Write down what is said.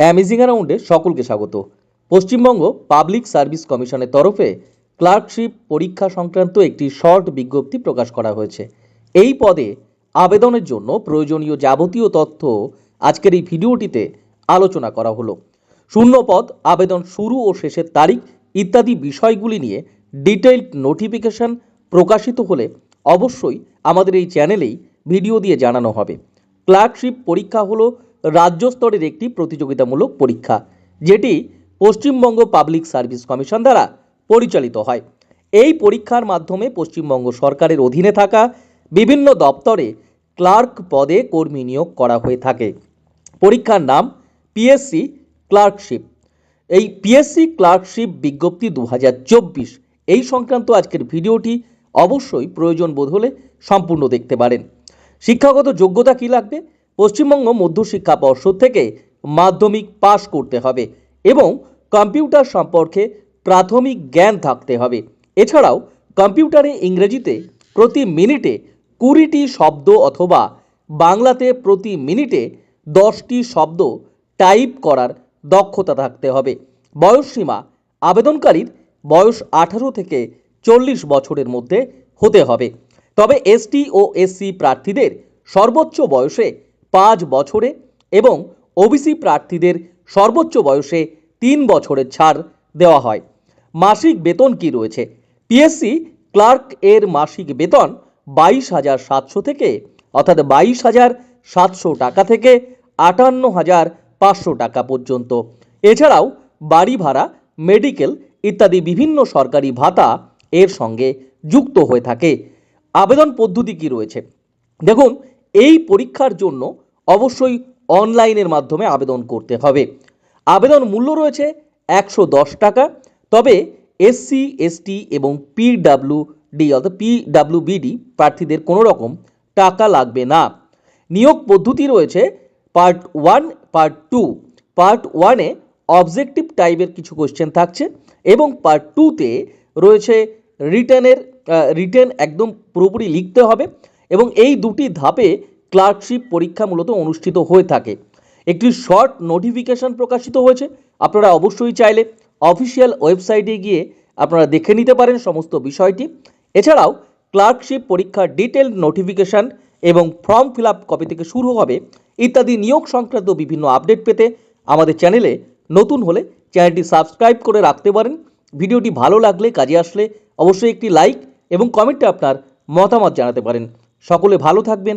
Amazing অ্যারাউন্ডে সকলকে স্বাগত। Paschimbanga public service কমিশনের তরফে ক্লার্কশিপ পরীক্ষা সংক্রান্ত একটি শর্ট বিজ্ঞপ্তি প্রকাশ করা হয়েছে। এই পদে আবেদনের জন্য প্রয়োজনীয় যাবতীয় তথ্য আজকের এই ভিডিওটিতে আলোচনা করা হলো। শূন্য পদ, আবেদন শুরু ও শেষের তারিখ ইত্যাদি বিষয়গুলি নিয়ে ডিটেইলড নোটিফিকেশন প্রকাশিত হলে অবশ্যই আমাদের এই চ্যানেলেই ভিডিও দিয়ে জানানো হবে। ক্লার্কশিপ পরীক্ষা হলো রাজ্য স্তরের একটি প্রতিযোগিতামূলক পরীক্ষা, যেটি পশ্চিমবঙ্গ পাবলিক সার্ভিস কমিশন দ্বারা পরিচালিত হয়। এই পরীক্ষার মাধ্যমে পশ্চিমবঙ্গ সরকারের অধীনে থাকা বিভিন্ন দপ্তরে ক্লার্ক পদে কর্মী নিয়োগ করা হয়ে থাকে। পরীক্ষার নাম পিএসসি ক্লার্কশিপ এই পিএসসি ক্লার্কশিপ বিজ্ঞপ্তি দু হাজার চব্বিশ। এই সংক্রান্ত আজকের ভিডিওটি অবশ্যই প্রয়োজন বোধ হলে সম্পূর্ণ দেখতে পারেন। শিক্ষাগত যোগ্যতা কী লাগবে? পশ্চিমবঙ্গ মধ্যশিক্ষা পর্ষদ থেকে মাধ্যমিক পাশ করতে হবে এবং কম্পিউটার সম্পর্কে প্রাথমিক জ্ঞান থাকতে হবে। এছাড়াও কম্পিউটারে ইংরেজিতে প্রতি মিনিটে কুড়িটি শব্দ অথবা বাংলাতে প্রতি মিনিটে দশটি শব্দ টাইপ করার দক্ষতা থাকতে হবে। বয়সসীমা আবেদনকারীর বয়স আঠারো থেকে চল্লিশ বছরের মধ্যে হতে হবে। তবে এসটি ও এসসি প্রার্থীদের সর্বোচ্চ বয়সে পাঁচ বছরে এবং ওবিসি প্রার্থীদের সর্বোচ্চ বয়সে তিন বছরের ছাড় দেওয়া হয়। মাসিক বেতন কি রয়েছে? পিএসসি ক্লার্ক এর মাসিক বেতন বাইশ হাজার সাতশো থেকে, অর্থাৎ বাইশ হাজার সাতশো টাকা থেকে আটান্ন হাজার পাঁচশো টাকা পর্যন্ত। এছাড়াও বাড়ি ভাড়া, মেডিকেল ইত্যাদি বিভিন্ন সরকারি ভাতা এর সঙ্গে যুক্ত হয়ে থাকে। আবেদন পদ্ধতি কি রয়েছে? দেখুন এই পরীক্ষার জন্য অবশ্যই অনলাইনের মাধ্যমে আবেদন করতে হবে। আবেদন মূল্য রয়েছে একশো দশ টাকা, তবে এসসি এসটি এবং পিডাব্লিউডি অর্থাৎ পিডাব্লিউবিডি প্রার্থীদের কোনো রকম টাকা লাগবে না। নিয়োগ পদ্ধতি রয়েছে part one, part two. Part ওয়ানে অবজেক্টিভ টাইপের কিছু কোশ্চেন থাকছে এবং পার্ট টুতে রয়েছে রিটার্নের রিটার্ন একদম পুরোপুরি লিখতে হবে এবং এই দুটি ধাপে ক্লার্কশিপ পরীক্ষা মূলত অনুষ্ঠিত হয়ে থাকে। একটি শর্ট নোটিফিকেশন প্রকাশিত হয়েছে। আপনারা অবশ্যই চাইলে অফিসিয়াল ওয়েবসাইটে গিয়ে আপনারা দেখে নিতে পারেন সমস্ত বিষয়টি। এছাড়াও ক্লার্কশিপ পরীক্ষার ডিটেল নোটিফিকেশন এবং ফর্ম ফিল আপ কবে থেকে শুরু হবে ইত্যাদি নিয়োগ সংক্রান্ত বিভিন্ন আপডেট পেতে আমাদের চ্যানেলে নতুন হলে চ্যানেলটি সাবস্ক্রাইব করে রাখতে পারেন। ভিডিওটি ভালো লাগলে, কাজে আসলে অবশ্যই একটি লাইক এবং কমেন্টে আপনার মতামত জানাতে পারেন। সকলে ভালো থাকবেন